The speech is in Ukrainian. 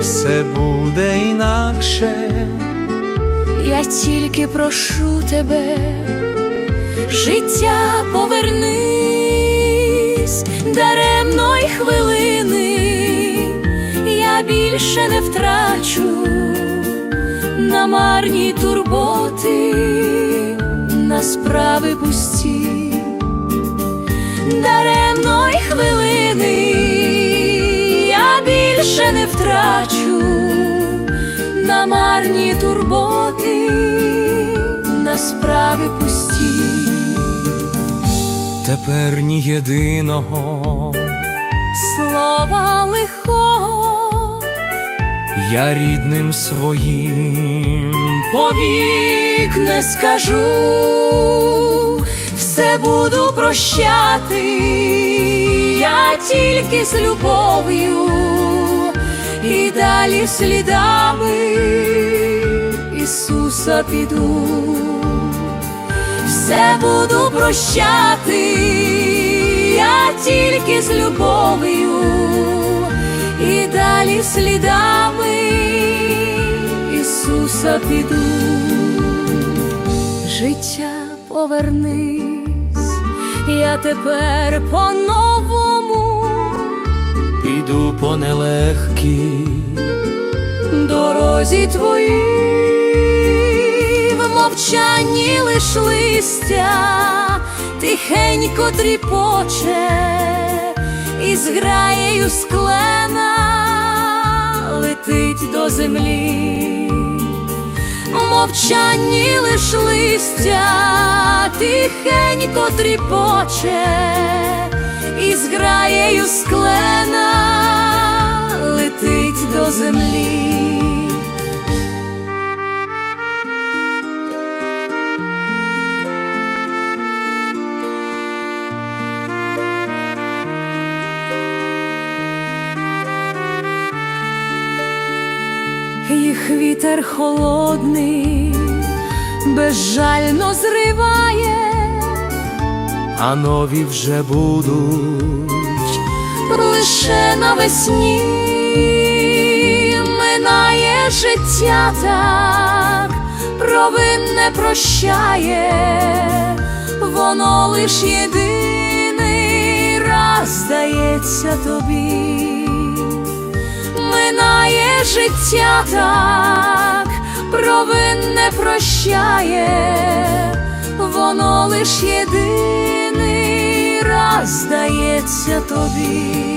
все буде інакше. Я тільки прошу тебе, життя повернись, даремної хвилини, я більше не втрачу на марні турботи, на справи пусті, марні турботи, на справи пусті. Тепер ні єдиного Слова лихого я рідним своїм повік не скажу, все буду прощати, я тільки з любов'ю і далі слідами Ісуса піду, все буду прощати, я тільки з любов'ю. І далі слідами Ісуса піду, життя повернись, я тепер по-новому піду по нелегкій, дорозі твоїй. В мовчанні лиш листя, тихенько тріпоче, і з граєю склена летить до землі, мовчанні лиш листя, тихенько тріпоче, і з граєю склена летить до землі. Їх вітер холодний, безжально зриває, а нові вже будуть. лише навесні минає життя так, провин не прощає, воно лиш єдиний раз здається тобі, минає життя так, провин не прощає, воно лиш раз здається тобі.